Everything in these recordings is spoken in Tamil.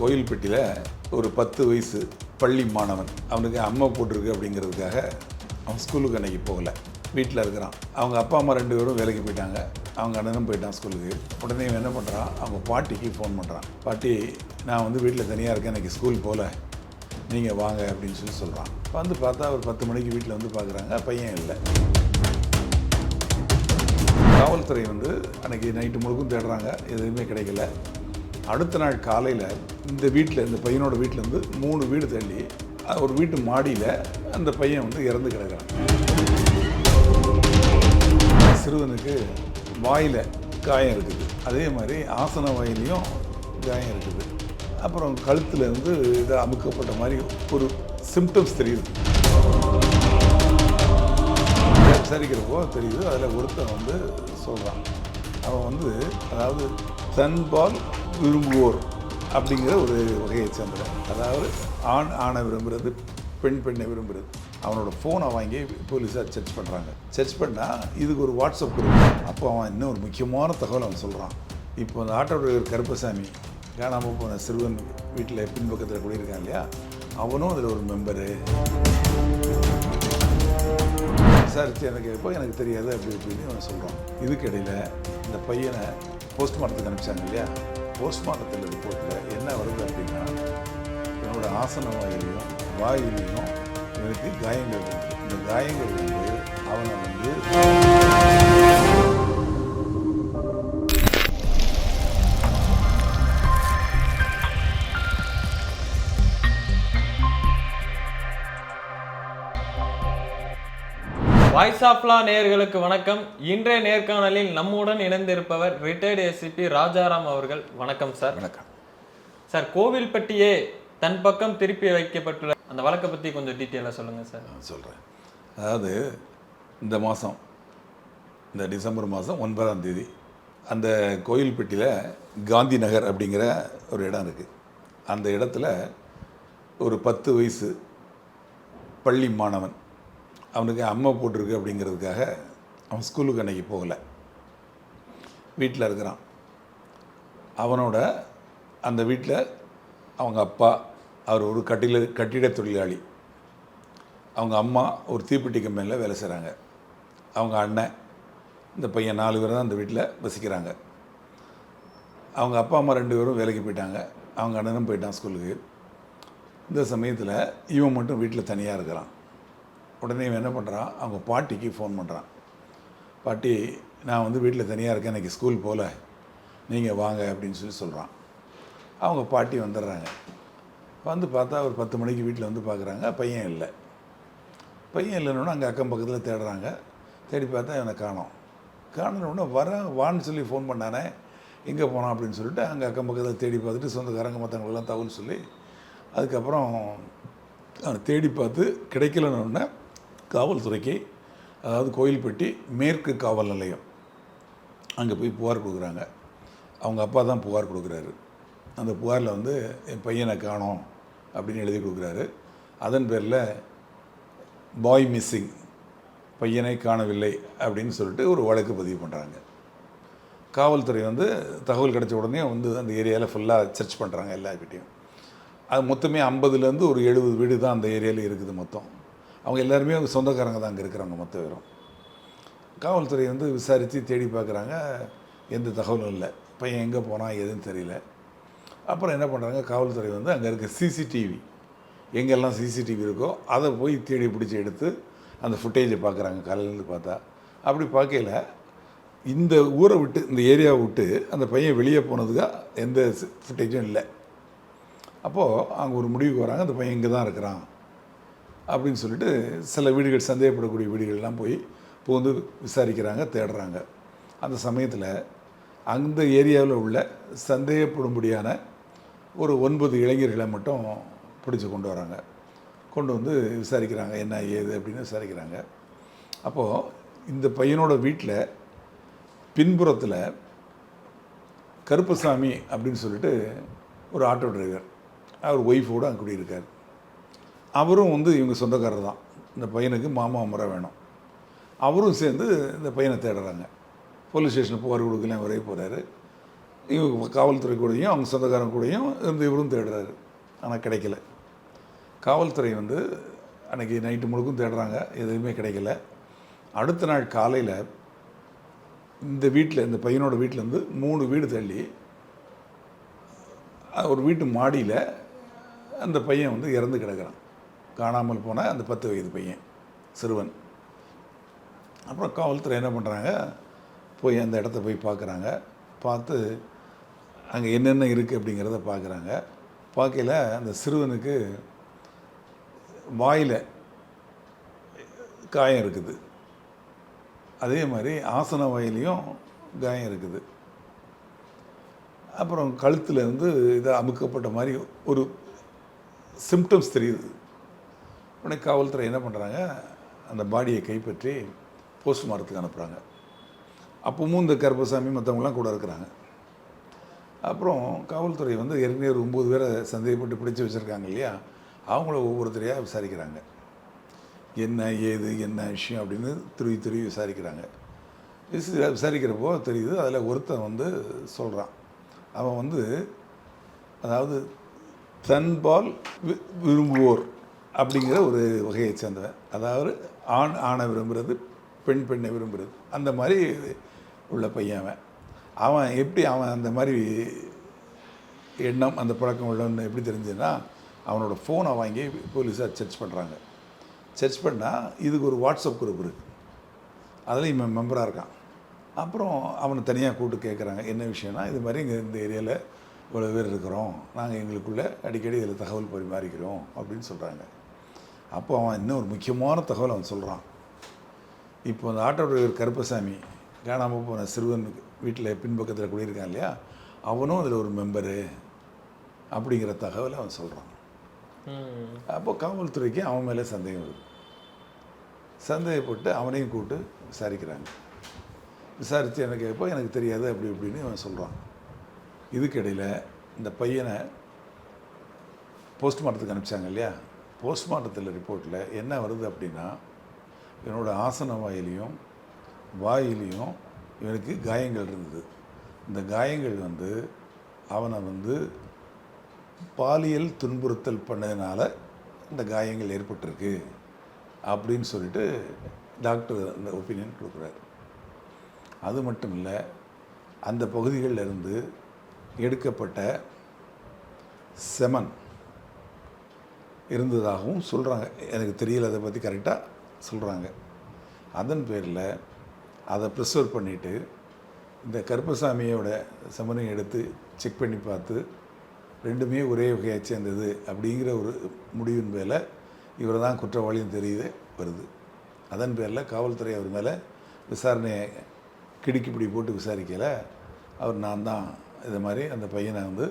கோயில்பட்டியில் ஒரு பத்து வயசு பள்ளி மாணவன். அவனுக்கு அம்மா போட்டிருக்கு அப்படிங்கிறதுக்காக அவன் ஸ்கூலுக்கு அன்றைக்கி போகல. வீட்டில் இருக்கிறான். அவங்க அப்பா அம்மா ரெண்டு பேரும் வேலைக்கு போயிட்டாங்க. அவங்க அண்ணனும் போயிட்டான் ஸ்கூலுக்கு. உடனே இவன் என்ன பண்ணுறான் அவங்க பாட்டிக்கு ஃபோன் பண்ணுறான் பாட்டி நான் வந்து வீட்டில் தனியாக இருக்கேன் எனக்கு ஸ்கூல் போகல நீங்கள் வாங்க அப்படின்னு சொல்லி சொல்கிறான் வந்து பார்த்தா ஒரு பத்து மணிக்கு வீட்டில் வந்து பார்க்குறாங்க பையன் இல்லை. காவல்துறை வந்து அன்றைக்கி நைட்டு முழுக்கும் தேடுறாங்க. எதுவுமே கிடைக்கல. அடுத்த நாள் காலையில் இந்த வீட்டில் இந்த பையனோட வீட்டிலேருந்து மூணு வீடு தள்ளி ஒரு வீட்டு மாடியில் அந்த பையன் வந்து இறந்து கிடக்கிறான். சிறுவனுக்கு வாயில் காயம் இருக்குது. அதே மாதிரி ஆசன வாயிலையும் காயம் இருக்குது. அப்புறம் கழுத்தில் இருந்து இது அமுக்கப்பட்ட மாதிரி ஒரு சிம்டம்ஸ் தெரியுது. விசாரிக்கிறப்போ தெரியுது அதில் ஒருத்தன் வந்து சொல்கிறான் அவன் வந்து அதாவது தன்பால் விரும்புவோர் அப்படிங்கிற ஒரு வகையை சேர்ந்தவன் அதாவது ஆண் ஆணை விரும்புகிறது பெண் பெண்ணை விரும்புகிறது அவனோட ஃபோனை வாங்கி போலீஸார் சர்ச் பண்ணுறாங்க சர்ச் பண்ணால் இதுக்கு ஒரு வாட்ஸ்அப் குரூப் அப்போ அவன் இன்னும் ஒரு முக்கியமான தகவல் அவன் சொல்கிறான் இப்போ அந்த ஆட்டோ டிரைவர் கருப்பசாமி காணாமல் போன சிறுவன் வீட்டில் பின்பக்கத்தில் குடியிருக்கான் இல்லையா? அவனும் அதில் ஒரு மெம்பரு விசாரித்து எனக்கு எப்போ எனக்கு தெரியாது அப்படி இப்படின்னு அவன் சொல்கிறான் இதுக்கிடையில் இந்த பையனை போஸ்ட்மார்ட்டத்துக்கு அனுப்பிச்சாங்க இல்லையா? போஸ்ட்மார்ட்டத்தில் ரிப்போர்ட்டில் என்ன வருது அப்படின்னா என்னோடய ஆசன வாயிலையும் வாயிலையும் இவனுக்கு காயங்கள் இந்த காயங்கள் வந்து அவனை வந்து வாய்ஸ் ஆஃப் லா நேயர்களுக்கு வணக்கம். இன்றைய நேர்காணலில் நம்முடன் இணைந்திருப்பவர் ரிட்டையர்டு எஸ்சிபி ராஜாராம் அவர்கள். வணக்கம் சார் வணக்கம். சார் கோவில்பட்டியே தன் பக்கம் திருப்பி வைக்கப்பட்டுள்ள அந்த வழக்கை பத்தி கொஞ்சம் டீட்டெயிலாக சொல்லுங்க சார் சொல்கிறேன் அதாவது இந்த மாதம் இந்த டிசம்பர் மாதம் ஒன்பதாம் தேதி அந்த கோயில்பட்டியில் காந்தி நகர் அப்படிங்கிற ஒரு இடம் இருக்குது அந்த இடத்துல ஒரு பத்து வயசு பள்ளி மாணவன் அவனுக்கு அம்மா போட்டிருக்கு அப்படிங்கிறதுக்காக அவன் ஸ்கூலுக்கு அன்னைக்கு போகலை. வீட்டில் இருக்கிறான். அவனோட அந்த வீட்டில் அவங்க அப்பா அவர் ஒரு கட்டில கட்டிட தொழிலாளி. அவங்க அம்மா ஒரு தீப்பெட்டி கம்பெனியில் வேலை செய்கிறாங்க. அவங்க அண்ணன் இந்த பையன் நாலு பேர் தான் அந்த வீட்டில் வசிக்கிறாங்க. அவங்க அப்பா அம்மா ரெண்டு பேரும் வேலைக்கு போயிட்டாங்க. அவங்க அண்ணனும் போயிட்டான் ஸ்கூலுக்கு. இந்த சமயத்தில் இவன் மட்டும் வீட்டில் தனியாக இருக்கிறான். உடனே இவன் என்ன பண்ணுறான்? அவங்க பாட்டிக்கு ஃபோன் பண்ணுறான். பாட்டி நான் வந்து வீட்டில் தனியாக இருக்கேன் எனக்கு ஸ்கூல் போகல. நீங்கள் வாங்க அப்படின்னு சொல்லி சொல்கிறான் அவங்க பாட்டி வந்துடுறாங்க. வந்து பார்த்தா ஒரு பத்து மணிக்கு வீட்டில் வந்து பார்க்குறாங்க. பையன் இல்லை. பையன் இல்லைன்னு அங்கே அக்கம் பக்கத்தில் தேடுறாங்க. தேடி பார்த்தா என்னை காணோம். காணணுன்னு வர வான்னு சொல்லி ஃபோன் பண்ணானே. எங்கே போனான் அப்படின்னு சொல்லிட்டு அங்கே அக்கம் பக்கத்தில் தேடி பார்த்துட்டு சொந்தக்காரங்க மற்றவங்களெல்லாம் தகவல் சொல்லி அதுக்கப்புறம் தேடி பார்த்து கிடைக்கலன்னு காவல்துறைக்கு அதாவது கோயில்பட்டி மேற்கு காவல் நிலையம் அங்கே போய் புகார் கொடுக்குறாங்க. அவங்க அப்பா தான் புகார் கொடுக்குறாரு. அந்த புகாரில் வந்து என் பையனை காணோம் அப்படின்னு எழுதி கொடுக்குறாரு. அதன் பேரில் பாய் மிஸ்ஸிங் பையனை காணவில்லை அப்படின்னு சொல்லிட்டு ஒரு வழக்கு பதிவு பண்ணுறாங்க காவல்துறை வந்து தகவல் கிடைச்ச உடனே வந்து அந்த ஏரியாவில் ஃபுல்லாக சர்ச் பண்ணுறாங்க எல்லாருக்கிட்டேயும் அது மொத்தமே ஐம்பதுலேருந்து ஒரு எழுபது வீடு தான் அந்த ஏரியாவில் இருக்குது மொத்தம். அவங்க எல்லாருமே அவங்க சொந்தக்காரங்க தான் அங்கே இருக்கிறவங்க மொத்த பேரும். காவல்துறை வந்து விசாரித்து தேடி பார்க்குறாங்க எந்த தகவலும் இல்லை. பையன் எங்கே போனால் எதுன்னு தெரியல. அப்புறம் என்ன பண்ணுறாங்க காவல்துறை வந்து அங்கே இருக்க சிசிடிவி எங்கெல்லாம் சிசிடிவி இருக்கோ அதை போய் தேடி பிடிச்சி எடுத்து அந்த ஃபுட்டேஜை பார்க்குறாங்க காலையிலேருந்து பார்த்தா. அப்படி பார்க்கையில் இந்த ஊரை விட்டு இந்த ஏரியாவை விட்டு அந்த பையன் வெளியே போனதுக்காக எந்த ஃபுட்டேஜும் இல்லை. அப்போது அங்கே ஒரு முடிவுக்கு வராங்க. அந்த பையன் இங்கே தான் இருக்கிறான். அப்படின்னு சொல்லிட்டு சில வீடுகள் சந்தேகப்படக்கூடிய வீடுகள்லாம் போய் புகுந்து விசாரிக்கிறாங்க தேடுறாங்க. அந்த சமயத்தில் அந்த ஏரியாவில் உள்ள சந்தேகப்படும்படியான ஒரு ஒன்பது இளைஞர்களை மட்டும் பிடிச்சி கொண்டு வராங்க. கொண்டு வந்து விசாரிக்கிறாங்க என்ன ஏது அப்படின்னு விசாரிக்கிறாங்க. அப்போது இந்த பையனோட வீட்டில் பின்புறத்தில் கருப்பசாமி அப்படின்னு சொல்லிட்டு ஒரு ஆட்டோ டிரைவர் அவர் ஒய்ஃபோடு அங்கே குடியிருக்கார். அவரும் வந்து இவங்க சொந்தக்காரர் தான். இந்த பையனுக்கு மாமா முறை வேணும். அவரும் சேர்ந்து இந்த பையனை தேடுறாங்க. போலீஸ் ஸ்டேஷனுக்கு புகார் கொடுக்கலாம் வரைய போகிறாரு இவங்க காவல்துறை கூடயும் அவங்க சொந்தக்காரங்க கூடயும் இருந்து இவரும் தேடுறாரு. ஆனால் கிடைக்கல. காவல்துறை வந்து அன்றைக்கி நைட்டு முழுக்கும் தேடுறாங்க. எதுவுமே கிடைக்கல. அடுத்த நாள் காலையில் இந்த வீட்டில் இந்த பையனோட வீட்டிலேருந்து மூணு வீடு தள்ளி ஒரு வீட்டு மாடியில் அந்த பையன் வந்து இறந்து கிடக்குறான். காணாமல் போன அந்த பத்து வயது பையன் சிறுவன். அப்புறம் காவல்துறை என்ன பண்ணுறாங்க போய் அந்த இடத்த போய் பார்க்குறாங்க. பார்த்து அங்கே என்னென்ன இருக்குது அப்படிங்கிறத பார்க்குறாங்க. பார்க்கையில் அந்த சிறுவனுக்கு வாயில் காயம் இருக்குது. அதே மாதிரி ஆசன வாயிலையும் காயம் இருக்குது. அப்புறம் கழுத்தில் இருந்து இதை அமுக்கப்பட்ட மாதிரி ஒரு சிம்டம்ஸ் தெரியுது. உடனே காவல்துறை என்ன பண்ணுறாங்க அந்த பாடியை கைப்பற்றி போஸ்ட்மார்ட்டத்துக்கு அனுப்புகிறாங்க அப்பவும் இந்த கருப்பசாமி மற்றவங்களாம் கூட இருக்கிறாங்க. அப்புறம் காவல்துறை வந்து ஏற்கனவே ஒரு ஒம்பது பேரை சந்தேகப்பட்டு பிடிச்சி வச்சுருக்காங்க இல்லையா? அவங்கள ஒவ்வொருத்தரையாக விசாரிக்கிறாங்க. என்ன ஏது என்ன விஷயம் அப்படின்னு திருவி துருவி விசாரிக்கிறாங்க. விசாரிக்கிறப்போ தெரியுது அதில் ஒருத்தன் வந்து சொல்கிறான் அவன் வந்து அதாவது தன்பால் வி- விரும்புவோர். அப்படிங்கிற ஒரு வகையை சேர்ந்தவன். அதாவது ஆண் ஆணை விரும்புகிறது பெண் பெண்ணை விரும்புகிறது அந்த மாதிரி உள்ள பையன் அவன். அவன் எப்படி அவன் அந்த மாதிரி எண்ணம் அந்த பழக்கம் உள்ளவன் எப்படி தெரிஞ்சதுன்னா அவனோட ஃபோனை வாங்கி போலீஸார் சர்ச் பண்ணுறாங்க சர்ச் பண்ணால் இதுக்கு ஒரு வாட்ஸ்அப் குரூப் இருக்குது அதில் இவன் மெம்பராக இருக்கான். அப்புறம் அவனை தனியாக கூப்பிட்டு கேட்குறாங்க என்ன விஷயம்னா இது மாதிரி இங்கே இந்த ஏரியாவில் இவ்வளோ பேர் இருக்கிறோம். நாங்கள் எங்களுக்குள்ளே அடிக்கடி இதில் தகவல் பரிமாறிக்கிறோம். அப்படின்னு சொல்கிறாங்க அப்போ அவன் இன்னும் ஒரு முக்கியமான தகவல் அவன் சொல்கிறான் இப்போ அந்த ஆட்டோ டிரைவர் கருப்பசாமி காணாமல் போன சிறுவன் வீட்டில் பின்பக்கத்தில் குடியிருக்கான் இல்லையா? அவனும் அதில் ஒரு மெம்பரு அப்படிங்கிற தகவலை அவன் சொல்கிறான் அப்போ காவல்துறைக்கு அவன் மேலே சந்தேகம் வருது. சந்தேகப்பட்டு அவனையும் கூப்பிட்டு விசாரிக்கிறாங்க. விசாரித்து எனக்கு கேட்போ எனக்கு தெரியாது அப்படி இப்படின்னு அவன் சொல்கிறான் இதுக்கிடையில் இந்த பையனை போஸ்ட்மார்ட்டத்துக்கு அனுப்பிச்சாங்க இல்லையா? போஸ்ட்மார்ட்டத்தில் ரிப்போர்ட்டில் என்ன வருது அப்படின்னா இவனோட ஆசன வாயிலையும் வாயிலையும் இவனுக்கு காயங்கள் இருந்தது. இந்த காயங்கள் வந்து அவனை வந்து பாலியல் துன்புறுத்தல் பண்ணதுனால இந்த காயங்கள் ஏற்பட்டிருக்கு அப்படின்னு சொல்லிட்டு டாக்டர் அந்த ஒப்பீனியன் கொடுக்குறாரு. அது மட்டும் இல்லை அந்த பகுதிகளில் இருந்து எடுக்கப்பட்ட செமன் இருந்ததாகவும் சொல்கிறாங்க எனக்கு தெரியல அதை பற்றி கரெக்டாக சொல்கிறாங்க அதன் பேரில் அதை ப்ரிசர்வ் பண்ணிவிட்டு இந்த கருப்பசாமியோட சமரம் எடுத்து செக் பண்ணி பார்த்து ரெண்டுமே ஒரே வகையாக சேர்ந்தது அப்படிங்கிற ஒரு முடிவின் மேலே இவர் தான் குற்றவாளியும் தெரியுது வருது. அதன் பேரில் காவல்துறை அவர் மேலே விசாரணையை கிடுக்கிப்பிடி போட்டு விசாரிக்கல. அவர் நான் தான் இது மாதிரி அந்த பையனை வந்து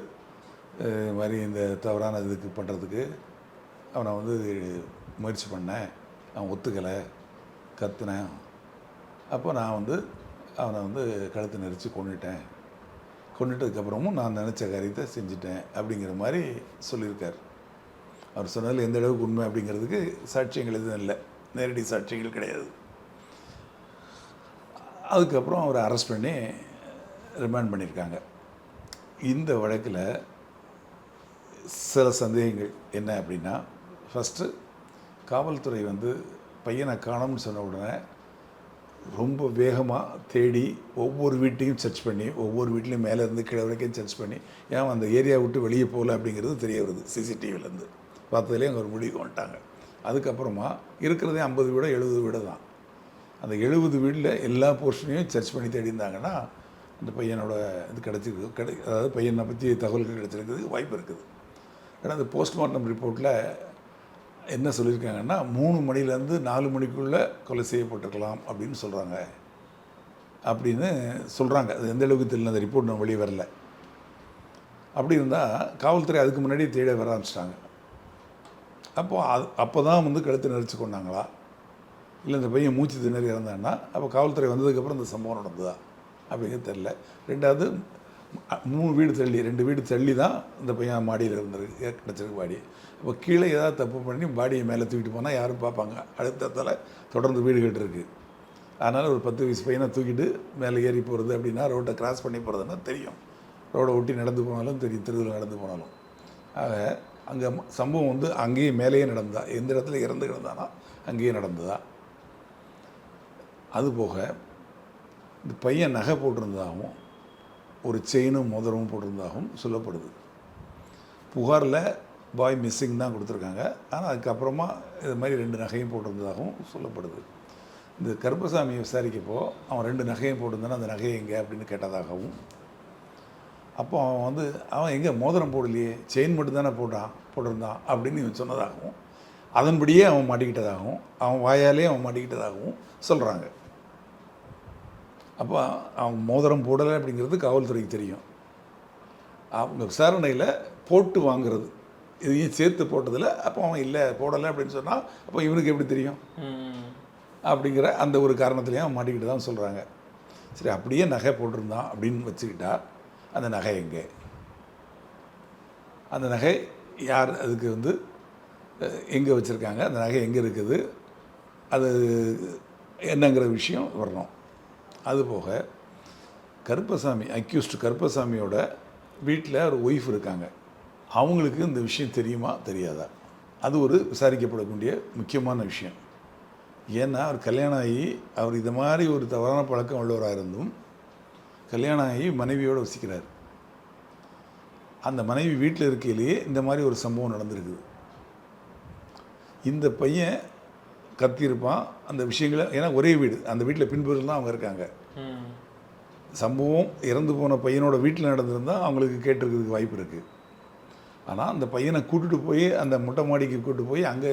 இது மாதிரி இந்த தவறான இதுக்கு பண்ணுறதுக்கு அவனை வந்து முயற்சி பண்ணேன். அவன் ஒத்துக்கலை. கத்துனேன். அப்போ நான் வந்து அவனை வந்து கழுத்தை நெரிச்சு கொண்டுட்டேன் கொண்டுட்டதுக்கப்புறமும் நான் நினச்ச காரியத்தை செஞ்சுட்டேன் அப்படிங்கிற மாதிரி சொல்லியிருக்கார். அவர் சொன்னதில் எந்த அளவுக்கு உண்மை அப்படிங்கிறதுக்கு சாட்சியங்கள் எதுவும் இல்லை. நேரடி சாட்சியங்கள் கிடையாது. அதுக்கப்புறம் அவரை அரெஸ்ட் பண்ணி ரிமாண்ட் பண்ணியிருக்காங்க. இந்த வழக்கில் சில சந்தேகங்கள் என்ன அப்படின்னா ஃபஸ்ட்டு காவல்துறை வந்து பையனை காணோம்னு சொன்ன உடனே ரொம்ப வேகமாக தேடி ஒவ்வொரு வீட்டையும் சர்ச் பண்ணி ஒவ்வொரு வீட்லேயும் மேலே இருந்து கீழே வரைக்கும் சர்ச் பண்ணி ஏன் அந்த ஏரியா விட்டு வெளியே போகல அப்படிங்கிறது தெரிய வருது சிசிடிவிலேருந்து பார்த்ததுலேயே அங்கே ஒரு முடிவுக்கு வந்துட்டாங்க. அதுக்கப்புறமா இருக்கிறதே ஐம்பது வீடோ எழுபது வீடோ தான். அந்த எழுபது வீட்டில் எல்லா போர்ஷனையும் சர்ச் பண்ணி தேடியிருந்தாங்கன்னா அந்த பையனோட இது கிடச்சிருக்கு கிடை அதாவது பையனை பற்றி தகவல்கள் கிடச்சிருக்கிறதுக்கு வாய்ப்பு இருக்குது. ஏன்னா அந்த போஸ்ட்மார்ட்டம் ரிப்போர்ட்டில் என்ன சொல்லியிருக்காங்கன்னா மூணு மணிலேருந்து நாலு மணிக்குள்ளே கொலை செய்யப்பட்டிருக்கலாம் அப்படின்னு சொல்கிறாங்க அப்படின்னு சொல்கிறாங்க அது எந்த அளவுக்கு தெரியல அந்த ரிப்போர்ட் நான் வெளியே வரல. அப்படி இருந்தால் காவல்துறை அதுக்கு முன்னாடி தேட வர ஆரம்பிச்சிட்டாங்க. அப்போ அது அப்போ தான் வந்து கழுத்து நெரிச்சு கொண்டாங்களா? இல்லை இந்த பையன் மூச்சு திணறி இறந்தான்னா அப்போ காவல்துறை வந்ததுக்கப்புறம் இந்த சம்பவம் நடந்ததா? அப்படிங்கிறது தெரில ரெண்டாவது மூணு வீடு தள்ளி ரெண்டு வீடு தள்ளி தான் இந்த பையன் மாடியில் இருந்திருக்கு கிடச்சிருக்கு மாடி. இப்போ கீழே ஏதாவது தப்பு பண்ணி பாடியை மேலே தூக்கிட்டு போனால் யாரும் பார்ப்பாங்க. அடுத்ததால் தொடர்ந்து வீடு இருக்குது அதனால் ஒரு பத்து வயசு பையனை தூக்கிட்டு மேலே ஏறி போகிறது அப்படின்னா ரோட்டை கிராஸ் பண்ணி போகிறதுன்னா தெரியும். ரோடை ஒட்டி நடந்து போனாலும் தெரியும் திருவிழா நடந்து போனாலும். ஆக அங்கே சம்பவம் வந்து அங்கேயே மேலேயே நடந்ததா? எந்த இடத்துல இறந்து கிடந்தானா? அங்கேயே நடந்ததா? அதுபோக இந்த பையன் நகை போட்டிருந்ததாகவும் ஒரு செயினும் மோதிரமும் போட்டிருந்ததாகவும் சொல்லப்படுது. புகாரில் பாய் மிஸ்ஸிங் தான் கொடுத்துருக்காங்க. ஆனால் அதுக்கப்புறமா இது மாதிரி ரெண்டு நகையும் போட்டிருந்ததாகவும் சொல்லப்படுது. இந்த கருப்பசாமியை விசாரிக்கப்போ அவன் ரெண்டு நகையும் போட்டிருந்தானே அந்த நகை எங்கே அப்படின்னு கேட்டதாகவும். அப்போ அவன் வந்து அவன் எங்கே? மோதிரம் போடலையே. செயின் மட்டும் தானே போட்டான் போட்டிருந்தான் அப்படின்னு இவன் சொன்னதாகவும் அதன்படியே அவன் மாட்டிக்கிட்டதாகவும் அவன் வாயாலே அவன் மாட்டிக்கிட்டதாகவும் சொல்கிறாங்க அப்போ அவன் மோதிரம் போடலை அப்படிங்கிறது காவல்துறைக்கு தெரியும். அவங்க விசாரணையில் போட்டு வாங்குறது. இதையும் சேர்த்து போட்டதில் அப்போ அவன் இல்லை போடலை அப்படின்னு சொன்னால் அப்போ இவனுக்கு எப்படி தெரியும்? அப்படிங்கிற அந்த ஒரு காரணத்துலேயும் அவன் மாட்டிக்கிட்டு தான் சொல்கிறாங்க சரி அப்படியே நகை போட்டிருந்தான் அப்படின்னு வச்சுக்கிட்டா அந்த நகை எங்கே? அந்த நகை யார் அதுக்கு வந்து எங்கே வச்சுருக்காங்க? அந்த நகை எங்கே இருக்குது? அது என்னங்கிற விஷயம் வரணும். அதுபோக கருப்பசாமி அக்யூஸ்ட் கருப்பசாமியோட வீட்டில் ஒரு ஒய்ஃப் இருக்காங்க. அவங்களுக்கு இந்த விஷயம் தெரியுமா? தெரியாதா? அது ஒரு விசாரிக்கப்படக்கூடிய முக்கியமான விஷயம். ஏன்னா அவர் கல்யாணம் ஆகி அவர் இது மாதிரி ஒரு தவறான பழக்கம் உள்ளவராக இருந்தும் கல்யாணம் ஆகி மனைவியோடு வசிக்கிறார். அந்த மனைவி வீட்டில் இருக்கையிலேயே இந்த மாதிரி ஒரு சம்பவம் நடந்திருக்குது. இந்த பையன் கத்தியிருப்பான். அந்த விஷயங்களை ஏன்னா ஒரே வீடு. அந்த வீட்டில் பின்புறம் தான் அவங்க இருக்காங்க. சம்பவம் இறந்து போன பையனோட வீட்டில் நடந்திருந்தால் அவங்களுக்கு கேட்டிருக்கிறதுக்கு வாய்ப்பு இருக்குது ஆனால் அந்த பையனை கூட்டிட்டு போய் அந்த மொட்டை மாடிக்கு கூட்டிட்டு போய் அங்கே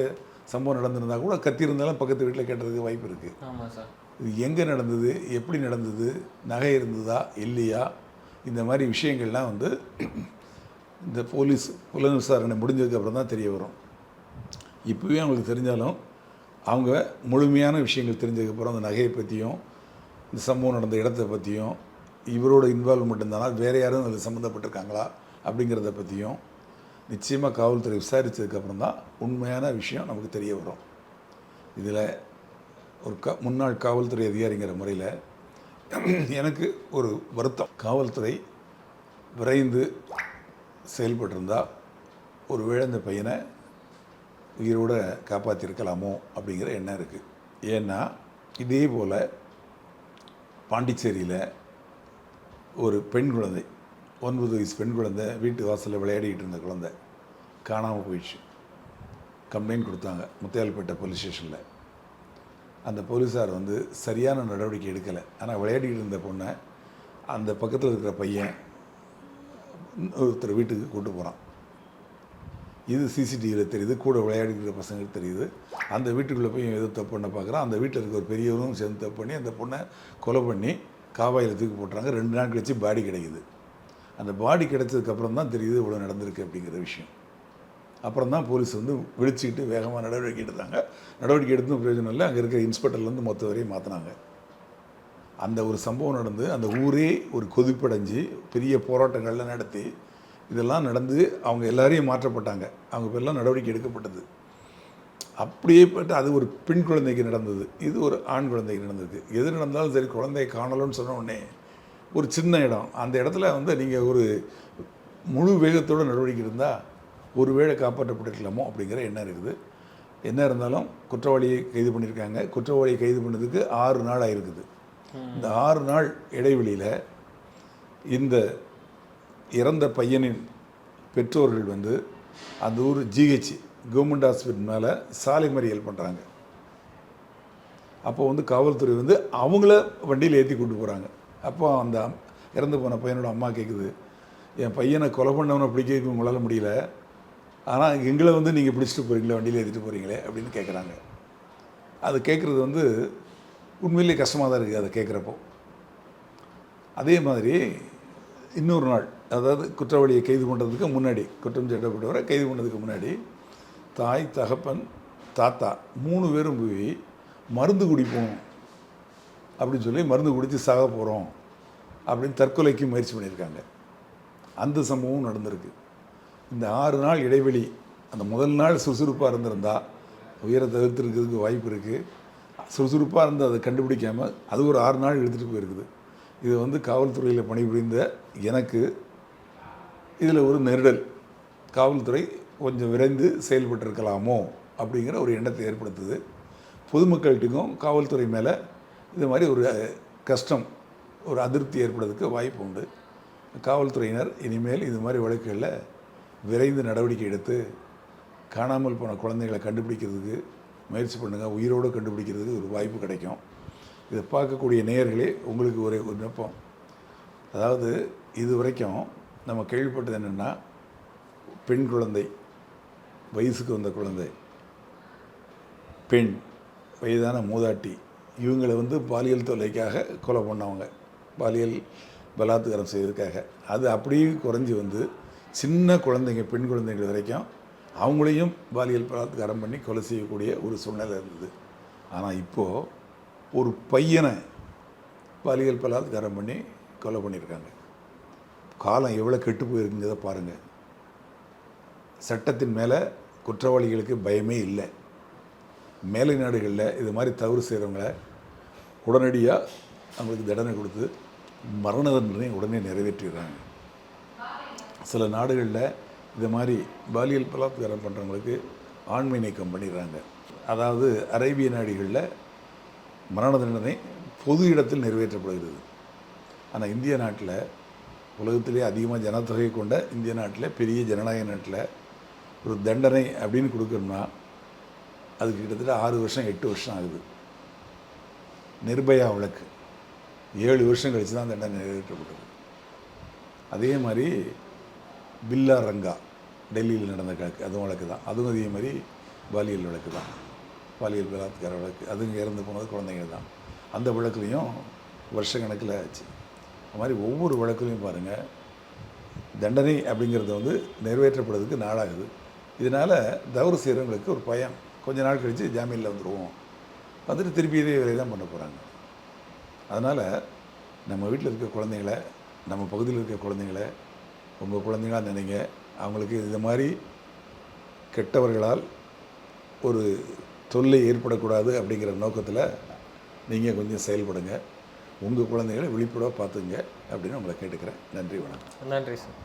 சம்பவம் நடந்திருந்தா கூட கத்தியிருந்தாலும் பக்கத்து வீட்டில் கேட்டதுக்கு வாய்ப்பு இருக்குது ஆமாம் சார். இது எங்கே நடந்தது? எப்படி நடந்தது? நகை இருந்ததா? இல்லையா? இந்த மாதிரி விஷயங்கள்லாம் வந்து இந்த போலீஸ் புலன் விசாரணை முடிஞ்சதுக்கப்புறம் தான் தெரிய வரும். இப்போவே அவங்களுக்கு தெரிஞ்சாலும் அவங்க முழுமையான விஷயங்கள் தெரிஞ்சதுக்கப்புறம் அந்த நகையை பற்றியும் இந்த சம்பவம் நடந்த இடத்த பற்றியும் இவரோட இன்வால்வ்மெண்ட் இருந்தானா வேறு யாரும் அதில் சம்மந்தப்பட்டிருக்காங்களா அப்படிங்கிறத பற்றியும் நிச்சயமாக காவல்துறை விசாரித்ததுக்கப்புறம் தான் உண்மையான விஷயம் நமக்கு தெரிய வரும். இதில் ஒரு க முன்னாள் காவல்துறை அதிகாரிங்கிற முறையில் எனக்கு ஒரு வருத்தம். காவல்துறை விரைந்து செயல்பட்டிருந்தா ஒரு இந்த பையனை உயிரோட காப்பாற்றிருக்கலாமோ அப்படிங்கிற எண்ணம் இருக்குது ஏன்னா இதே போல் பாண்டிச்சேரியில் ஒரு பெண் குழந்தை ஒன்பது வயசு பெண் குழந்தை வீட்டு வாசலில் விளையாடிக்கிட்டு இருந்த குழந்தை. காணாமல் போயிடுச்சு. கம்ப்ளைண்ட் கொடுத்தாங்க முத்தையால்பேட்டை போலீஸ் ஸ்டேஷனில். அந்த போலீஸார் வந்து சரியான நடவடிக்கை எடுக்கலை. ஆனால் விளையாடிக்கிட்டு இருந்த பொண்ணை அந்த பக்கத்தில் இருக்கிற பையன் ஒருத்தர் வீட்டுக்கு கூட்டு போகிறான் இது சிசிடிவியில் தெரியுது கூட விளையாடிக்கிற பசங்களுக்கு தெரியுது. அந்த வீட்டுக்குள்ளே போய் இவன் ஏதோ தப்பு பண்ண பார்க்குறான் அந்த வீட்டில் இருக்க ஒரு பெரியவரும் சேர்ந்து தப்பு பண்ணி அந்த பொண்ணை கொலை பண்ணி காவாயில் தூக்கி போட்டுறாங்க. ரெண்டு நாள் கழித்து பாடி கிடைக்குது. அந்த பாடி கிடைச்சதுக்கப்புறம் தான் தெரியுது இவ்வளோ நடந்திருக்கு அப்படிங்கிற விஷயம். அப்புறம் தான் போலீஸ் வந்து விழிச்சிக்கிட்டு வேகமாக நடவடிக்கை எடுத்தாங்க. நடவடிக்கை எடுத்தும் பிரயோஜனம் இல்லை. அங்கே இருக்கிற இன்ஸ்பெக்டர்லேருந்து மொத்த வரையும் மாற்றினாங்க அந்த ஒரு சம்பவம் நடந்து அந்த ஊரே ஒரு கொதிப்படைஞ்சு பெரிய போராட்டங்கள்லாம் நடத்தி இதெல்லாம் நடந்து அவங்க எல்லாரையும் மாற்றப்பட்டாங்க. அவங்க பேர்லாம் நடவடிக்கை எடுக்கப்பட்டது. அப்படியே பட்டு அது ஒரு பெண் குழந்தைக்கு நடந்தது. இது ஒரு ஆண் குழந்தைக்கு நடந்திருக்கு. எது நடந்தாலும் சரி குழந்தைய காணலன்னு சொன்ன உடனே ஒரு சின்ன இடம். அந்த இடத்துல வந்து நீங்கள் ஒரு முழு வேகத்தோட நடவடிக்கை இருந்தால் ஒரு வேளை காப்பாற்றப்பட்டிருக்கலாமோ அப்படிங்கிற எண்ணம் இருக்குது. என்ன இருந்தாலும் குற்றவாளியை கைது பண்ணியிருக்காங்க. குற்றவாளியை கைது பண்ணதுக்கு ஆறு நாள் ஆயிருக்குது. இந்த ஆறு நாள் இடைவெளியில் இந்த இறந்த பையனின் பெற்றோர்கள் வந்து அந்த ஊர் ஜிஹெச் கவர்மெண்ட் ஹாஸ்பிட்டல் மேலே சாலை மறியல் பண்ணுறாங்க அப்போ வந்து காவல்துறை வந்து அவங்கள வண்டியில் ஏற்றி கூட்டு போகிறாங்க அப்போ அந்த இறந்து போன பையனோட அம்மா கேட்குது என் பையனை கொலை பண்ணவனை பிடிக்க உங்களால் முடியல ஆனால் எங்களை வந்து நீங்கள் பிடிச்சிட்டு போகிறீங்களே வண்டியில் ஏற்றிட்டு போகிறீங்களே அப்படின்னு கேட்குறாங்க அது கேட்குறது வந்து உண்மையிலேயே கஷ்டமாக தான் இருக்குது அதை கேட்குறப்போ அதே மாதிரி இன்னொரு நாள் அதாவது குற்றவாளியை கைது பண்ணுறதுக்கு முன்னாடி குற்றம் சாட்டப்பட்டவரை கைது பண்ணதுக்கு முன்னாடி தாய் தகப்பன் தாத்தா மூணு பேரும் போய் மருந்து குடிப்போம். அப்படின்னு சொல்லி மருந்து குடித்து சாக போகிறோம் அப்படின்னு தற்கொலைக்கு முயற்சி பண்ணியிருக்காங்க. அந்த சம்பவம் நடந்திருக்கு. இந்த ஆறு நாள் இடைவெளி அந்த முதல் நாள் சுறுசுறுப்பாக இருந்திருந்தால் உயரை தவிர்த்துருக்கிறதுக்கு வாய்ப்பு இருக்குது சுறுசுறுப்பாக இருந்து அதை கண்டுபிடிக்காமல் அது ஒரு ஆறு நாள் எடுத்துகிட்டு போயிருக்குது. இது வந்து காவல்துறையில் பணிபுரிந்த எனக்கு இதில் ஒரு நெருடல். காவல்துறை கொஞ்சம் விரைந்து செயல்பட்டிருக்கலாமோ அப்படிங்கிற ஒரு எண்ணத்தை ஏற்படுத்துது. பொதுமக்கள்கிட்டையும் காவல்துறை மேலே இது மாதிரி ஒரு கஷ்டம் ஒரு அதிருப்தி ஏற்படுறதுக்கு வாய்ப்பு உண்டு. காவல்துறையினர் இனிமேல் இது மாதிரி வழக்குகளில் விரைந்து நடவடிக்கை எடுத்து காணாமல் போன குழந்தைகளை கண்டுபிடிக்கிறதுக்கு முயற்சி பண்ணுங்கள் உயிரோடு கண்டுபிடிக்கிறதுக்கு ஒரு வாய்ப்பு கிடைக்கும். இதை பார்க்கக்கூடிய நேயர்களே உங்களுக்கு ஒரே ஒரு விண்ணப்பம் அதாவது இது வரைக்கும் நம்ம கேள்விப்பட்டது என்னென்னா பெண் குழந்தை வயசுக்கு வந்த குழந்தை பெண் வயதான மூதாட்டி இவங்களை வந்து பாலியல் தொல்லைக்காக கொலை பண்ணவங்க. பாலியல் பலாத்காரம் செய்வதற்காக அது அப்படியே குறைஞ்சி வந்து சின்ன குழந்தைங்க பெண் குழந்தைகள் வரைக்கும் அவங்களையும் பாலியல் பலாத்காரம் பண்ணி கொலை செய்யக்கூடிய ஒரு சூழ்நிலை இருந்தது. ஆனால் இப்போது ஒரு பையனை பாலியல் பலாத்காரம் பண்ணி கொலை பண்ணியிருக்காங்க. காலம் எவ்வளோ கெட்டு போயிருக்குங்கிறத பாருங்கள் சட்டத்தின் மேலே குற்றவாளிகளுக்கு பயமே இல்லை. மேலை நாடுகளில் இது மாதிரி தவறு செய்கிறவங்கள உடனடியாக அவங்களுக்கு தண்டனை கொடுத்து மரண தண்டனை உடனே நிறைவேற்றிடுறாங்க. சில நாடுகளில் இது மாதிரி பாலியல் பலாத்காரம் பண்ணுறவங்களுக்கு ஆண்மை நீக்கம் பண்ணிடுறாங்க. அதாவது அரேபிய நாடுகளில் மரண தண்டனை பொது இடத்தில் நிறைவேற்றப்படுகிறது. ஆனால் இந்திய நாட்டில் உலகத்திலே அதிகமாக ஜனத்தொகை கொண்ட இந்திய நாட்டில் பெரிய ஜனநாயக நாட்டில் ஒரு தண்டனை அப்படின்னு கொடுக்கணும்னா அதுக்கு கிட்டத்தட்ட ஆறு வருஷம் எட்டு வருஷம் ஆகுது. நிர்பயா வழக்கு ஏழு வருஷம் கழித்து தான் தண்டனை நிறைவேற்றப்பட்டது. அதே மாதிரி பில்லா ரங்கா டெல்லியில் நடந்த வழக்கு அதுவும் வழக்கு தான். அதுவும் அதே மாதிரி பாலியல் வழக்கு தான். பாலியல் பலாத்கார வழக்கு அதுங்க இறந்து போனது குழந்தைங்க தான். அந்த வழக்குலேயும் வருஷ கணக்கில் ஆச்சு. அது மாதிரி ஒவ்வொரு வழக்குலையும் பாருங்கள் தண்டனை அப்படிங்கிறது வந்து நிறைவேற்றப்படுறதுக்கு நாளாகுது. இதனால் தவறு செய்கிறவங்களுக்கு ஒரு பயம். கொஞ்ச நாள் கழித்து ஜாமீனில் வந்துடுவோம் வந்துட்டு திருப்பி இதே வேலையை தான் பண்ண போகிறாங்க அதனால் நம்ம வீட்டில் இருக்க குழந்தைங்கள நம்ம பகுதியில் இருக்க குழந்தைங்கள உங்கள் குழந்தைங்களா நினைங்க. அவங்களுக்கு இது மாதிரி கெட்டவர்களால் ஒரு தொல்லை ஏற்படக்கூடாது அப்படிங்கிற நோக்கத்தில் நீங்கள் கொஞ்சம் செயல்படுங்க. உங்கள் குழந்தைகளை விழிப்புடாக பார்த்துங்க அப்படின்னு உங்களை கேட்டுக்கிறேன். நன்றி வணக்கம். நன்றி சார்.